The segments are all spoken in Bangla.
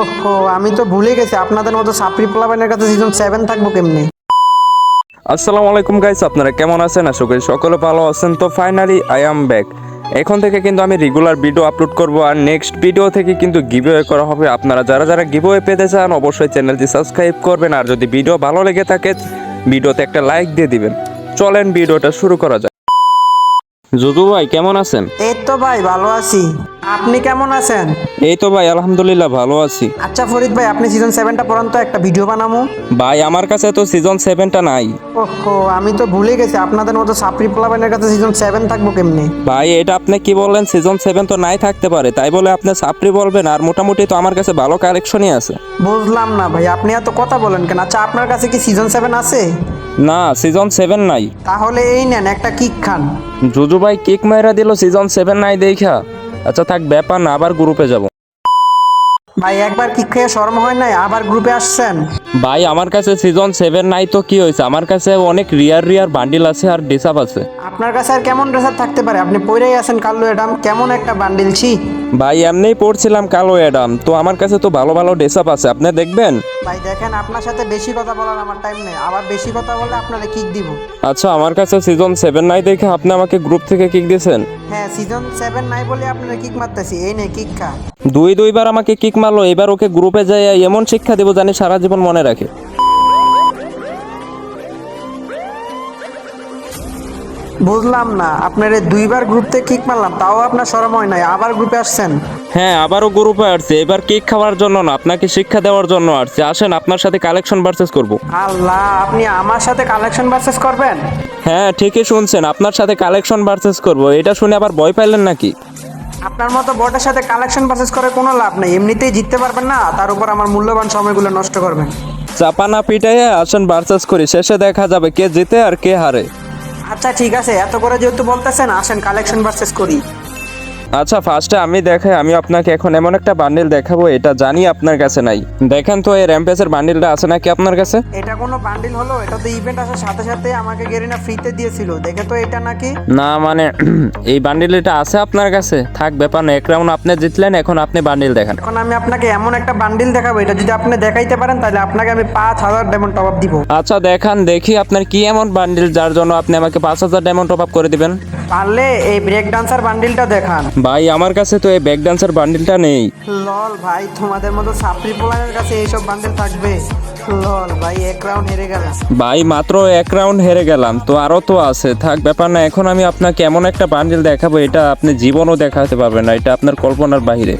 ওহো আমি তো ভুলে গেছি। আপনাদের মতো সাপড়ি প্লাবানের কাছে সিজন সেভেন থাকব কেমনে? আসসালামু আলাইকুম গাইস আপনারা কেমন আছেন? আশা করি সকলে ভালো আছেন। তো ফাইনালি আই অ্যাম ব্যাক এখন থেকে কিন্তু আমি রেগুলার ভিডিও আপলোড করব আর নেক্সট ভিডিও থেকে কিন্তু গিভওয়ে করা হবে। আপনারা যারা যারা গিভওয়ে পেতে চান অবশ্যই চ্যানেলটি সাবস্ক্রাইব করবেন। আর যদি ভিডিও ভালো লেগে থাকে ভিডিওতে একটা লাইক দিয়ে দিবেন। চলেন ভিডিওটা শুরু করা যাক। যদু ভাই কেমন আছেন? এই তো ভাই ভালো আছি। আপনি কেমন আছেন? এই তো ভাই আলহামদুলিল্লাহ ভালো আছি। আচ্ছা ফরিদ ভাই আপনি সিজন সেভেনটা পড়ান তো একটা ভিডিও বানামু। ভাই আমার কাছে তো সিজন সেভেনটা নাই। ওহো আমি তো ভুলে গেছি আপনাদের মতো সাপড়ি প্লাবানের কাছে সিজন সেভেন থাকব কেমনে? ভাই এটা আপনি কি বললেন? সিজন সেভেন তো নাই থাকতে পারে তাই বলে আপনি সাপ্রি বলবেন আর মোটামুটি তো আমার কাছে ভালো কালেকশনই আছে। বুঝলাম না ভাই আপনি এত কথা বলেন কেন? আচ্ছা আপনার কাছে কি সিজন সেভেন আছে? না সিজন সেভেন নাই। তাহলে এই নেন একটা কিক খান। জুজু ভাই কিক মাইরা দিল সিজন সেভেন নাই দেখা। আচ্ছা থাক ব্যাপার না আবার গ্রুপে যাব। ভাই একবার কি খেয়ে শরম হয় নাই? আবার গ্রুপে আসছেন? ভাই আমার কাছে সিজন সেভেন নাই তো কি হয়েছে? আমার কাছে অনেক রিয়ার রিয়ার বান্ডিল আছে আর ডিসাপ আছে। আপনার কাছে আর কেমন ড্রেসার থাকতে পারে? আপনি পরেই আছেন কাল্লু এডাম কেমন একটা বান্ডিল ছি। ভাই এমনিই পড়ছিলাম কালো অ্যাডাম তো আমার কাছে তো ভালো ভালো ডেসাপ আছে। আপনি দেখবেন? ভাই দেখেন আপনার সাথে বেশি কথা বলার আমার টাইম নেই। আবার বেশি কথা বললে আপনারা কিক দিব। আচ্ছা আমার কাছে সিজন সেভেন নাই দেখে আপনি আমাকে গ্রুপ থেকে কিক দিয়েছেন? হ্যাঁ সিজন সেভেন নাই বলে আপনারা কিক মারতেছি। এই নে কিক খা। দুই দুইবার আমাকে কিক মারলো এবার ওকে গ্রুপে যাই এমন শিক্ষা দেবো জানি সারা জীবন মনে রাখে। বুঝলাম না আপনার দুইবার গ্রুপ থেকে কিক মারলাম তাও আপনার শরম হয় নাই। আবার গ্রুপে আসছেন। হ্যাঁ আবারও গ্রুপে আসছে। এবার কেক খাওয়ার জন্য না আপনাকে শিক্ষা দেওয়ার জন্য আসছে। আসেন আপনার সাথে কালেকশন ভার্সেস করব। আল্লাহ আপনি আমার সাথে কালেকশন ভার্সেস করবেন? হ্যাঁ ঠিকই শুনছেন আপনার সাথে কালেকশন ভার্সেস করব। এটা শুনে আবার ভয় পাইলেন নাকি? আপনার মতো বটের সাথে কালেকশন ভার্সেস করে কোনো লাভ নেই। এমনিতেই জিততে পারবেন না তার উপর আমার মূল্যবান সময়গুলো নষ্ট করবেন। চাপানা পিটাইয়া আসেন ভার্সেস করি শেষে দেখা যাবে কে জিতে আর কে হারে। আচ্ছা ঠিক আছে এত করে যেহেতু বলতেছেন আসেন কালেকশন ভার্সেস করি। আচ্ছা ফার্স্টে আমি দেখাই আমি আপনাকে এখন এমন একটা বান্ডিল দেখাবো এটা জানি আপনার কাছে নাই। দেখেন তো এই র্যাম্পেসের বান্ডিলটা আছে নাকি আপনার কাছে? এটা কোনো বান্ডিল হলো এটা তো ইভেন্ট আসার সাথে সাথে আমাকে গেরিনা ফ্রিতে দিয়েছিল। দেখে তো এটা নাকি? না মানে এই বান্ডিলটা আছে আপনার কাছে? থাক ব্যাপার না এক রাউন্ড আপনি জিতলেন এখন আপনি বান্ডিল দেখান। এখন আমি আপনাকে এমন একটা বান্ডিল দেখাবো এটা যদি আপনি দেখাইতে পারেন তাহলে আপনাকে আমি পাঁচ হাজার ডায়মন্ড টপ আপ দিব। আচ্ছা দেখান দেখি আপনার কি এমন বান্ডিল যার জন্য আপনি আমাকে পাঁচ হাজার ডায়মন্ড টপ আপ করে দিবেন। পারলে এই ব্রেক ডান্সার বান্ডিলটা দেখান। ভাই আমার কাছে তো এই ব্রেক ডান্সার বান্ডিলটা নেই। লল ভাই তোমাদের মতো সাপ্রি পোলারের কাছে এইসব বান্ডিল থাকবে। লল ভাই এক রাউন্ড হেরে গেলাম। ভাই মাত্র এক রাউন্ড হেরে গেলাম তো আরও তো আছে। থাক ব্যাপার না এখন আমি আপনাকে এমন একটা বান্ডিল দেখাবো এটা আপনি জীবনও দেখাতে পারবেন না এটা আপনার কল্পনার বাইরে।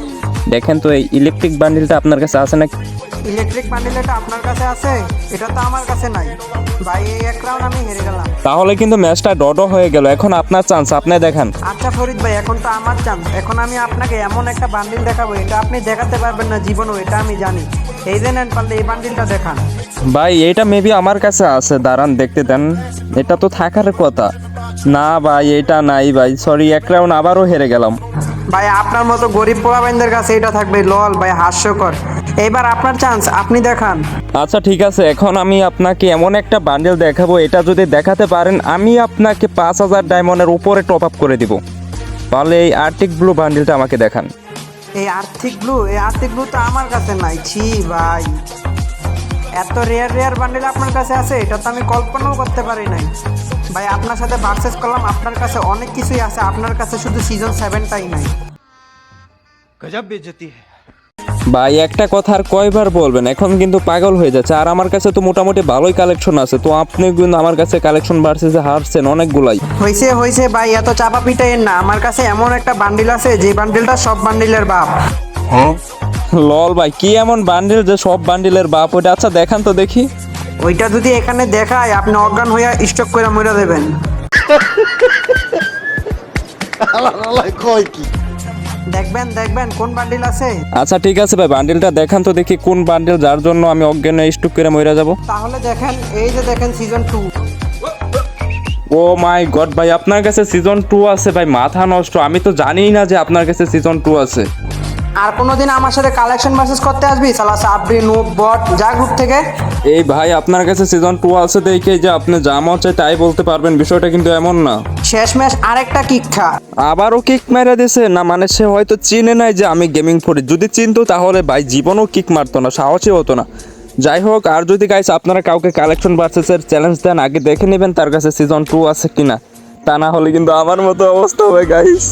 দেখেন তো এই ইলেকট্রিক বান্ডিলটা আপনার কাছে আছে নাকি? ইলেকট্রিক বান্ডিল এটা আপনার কাছে আছে? এটা তো আমার কাছে নাই। ভাই এই এক রাউন্ড আমি হেরে গেলাম। তাহলে কিন্তু ম্যাচটা ডডো হয়ে গেল। এখন আপনার চান্স আপনি দেখান। আচ্ছা ফরিদ ভাই এখন তো আমার চান্স এখন আমি আপনাকে এমন একটা বান্ডিল দেখাবো এটা আপনি দেখাতে পারবেন না জীবনও এটা আমি জানি। এই নেন পারলে এই বান্ডিলটা দেখান। ভাই এটা মেবি আমার কাছে আছে। দাঁড়ান দেখতে দেন। এটা তো থাকার কথা। না ভাই এটা নাই ভাই। সরি এক রাউন্ড আবারও হেরে গেলাম। ভাই আপনার মতো গরিব পোলাবাইনদের কাছে এটা থাকবে লল ভাই হাস্যকর। এবার আপনার চান্স আপনি দেখান। আচ্ছা ঠিক আছে এখন আমি আপনাকে এমন একটা বান্ডেল দেখাবো এটা যদি দেখাতে পারেন আমি আপনাকে পাঁচ হাজার ডায়মন্ডের উপরে টপ আপ করে দিব। তাহলে এই আর্টিক ব্লু বান্ডেলটা আমাকে দেখান। এই আর্থিক ব্লু এই আর্থিক ব্লু তো আমার কাছে নাই ছি ভাই। এত রেয়ার রেয়ার বান্ডেল আপনার কাছে আছে এটা তো আমি কল্পনাও করতে পারি নাই। ভাই আপনার সাথে পারচেস করলাম আপনার কাছে অনেক কিছুই আছে আপনার কাছে শুধু সিজন সেভেনটাই নাই। গজব বেজতি ভাই একটা কথা আর কয়বার বলবেন? এখন কিন্তু পাগল হয়ে যাচ্ছে। আর আমার কাছে তো মোটামুটি ভালোই কালেকশন আছে। তো আপনি কিন্তু আমার কাছে কালেকশন ভার্সেস হারছেন অনেকগুলাই। হয়েছে হয়েছে ভাই এত চাপা পিটাইয়েন না। আমার কাছে এমন একটা বান্ডিল আছে যে বান্ডিলটা সব বান্ডিলের বাপ। লল ভাই কি এমন বান্ডিল যে সব বান্ডিলের বাপ? ওটা আচ্ছা দেখান তো দেখি। ওইটা যদি এখানে দেখায় আপনি অজ্ঞান হইয়া স্টক করে মরে দেবেন। দেখবেন দেখবেন কোন বান্ডিল আছে? আচ্ছা ঠিক আছে ভাই বান্ডিলটা দেখান তো দেখি কোন বান্ডিল যার জন্য আমি অজ্ঞান স্টুক করে মরে যাব। তাহলে দেখেন এই যে দেখেন season two oh my god ভাই আপনার কাছে সিজন টু আছে ভাই মাথা নষ্ট। আমি তো জানিই না যে আপনার কাছে সিজন টু আছে। আর কোনোদিন আমার সাথে কালেকশন ভার্সেস করতে আসবি? সালা সাবরি নুব বট যা গ্রুপ থেকে। এই ভাই আপনার কাছে সিজন টু আছে দেখে যে আপনি যা মন চায় তাই বলতে পারবেন বিষয়টা কিন্তু এমন না। শেষ ম্যাচ আরেকটা কিক খা। আবারও কিক মেরে দিছে না মানে সে হয়তো চিনে নাই যে আমি গেমিং করি। যদি চিনতো তাহলে ভাই জীবনও কিক মারতো না সাহসই হতো না। যাই হোক আর যদি গাইস আপনারা কাউকে কালেকশন ভার্সেসের চ্যালেঞ্জ দেন আগে দেখে নেবেন তার কাছে সিজন টু আছে কিনা। তা না হলে কিন্তু আমার মতো অবস্থা হবে গাইস